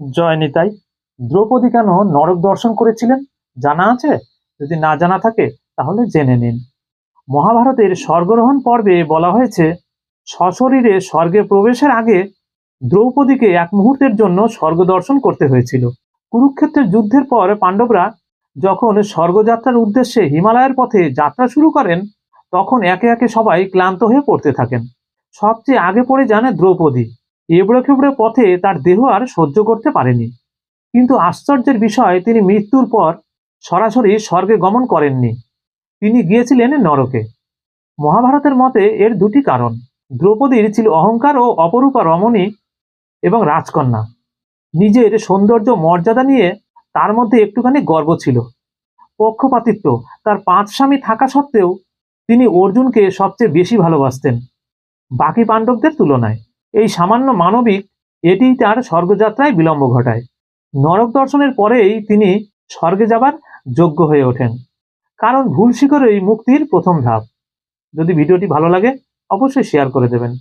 জয় নিতাই দ্রৌপদী কেন নরক দর্শন করেছিলেন? জানা আছে? যদি না জানা থাকে, তাহলে জেনে নিন। মহাভারতের স্বর্গরোহণ পর্বে বলা হয়েছে, সশরীরে স্বর্গে প্রবেশের আগে দ্রৌপদীকে এক মুহূর্তের জন্য স্বর্গ দর্শন করতে হয়েছিল। কুরুক্ষেত্রের যুদ্ধের পর পাণ্ডবরা যখন স্বর্গযাত্রার উদ্দেশ্যে হিমালয়ের পথে যাত্রা শুরু করেন, তখন একে একে সবাই ক্লান্ত হয়ে পড়তে থাকেন। সবচেয়ে আগে পড়ে জানে দ্রৌপদী। এবড়ো খেবড়ো পথে তার দেহ আর সহ্য করতে পারেনি। কিন্তু আশ্চর্যের বিষয়, তিনি মৃত্যুর পর সরাসরি স্বর্গে গমন করেননি। তিনি গিয়েছিলেন নরকে। মহাভারতের মতে এর দুটি কারণ, দ্রৌপদীর ছিল অহংকার ও অপরূপা রমণী এবং রাজকন্যা। নিজের সৌন্দর্য মর্যাদা নিয়ে তার মধ্যে একটুখানি গর্ব ছিল। পক্ষপাতিত্ব, তার পাঁচ স্বামী থাকা সত্ত্বেও তিনি অর্জুনকে সবচেয়ে বেশি ভালোবাসতেন। বাকি পাণ্ডবদের তুলনায়। এই সামান্য মানবিক, এটি তার স্বর্গযাত্রায় বিলম্ব ঘটায়। নরক দর্শনের পরেই তিনি স্বর্গে যাবার যোগ্য হয়ে ওঠেন। কারণ ভুল শিকড়েই মুক্তির প্রথম ধাপ। যদি ভিডিওটি ভালো লাগে, অবশ্যই শেয়ার করে দেবেন।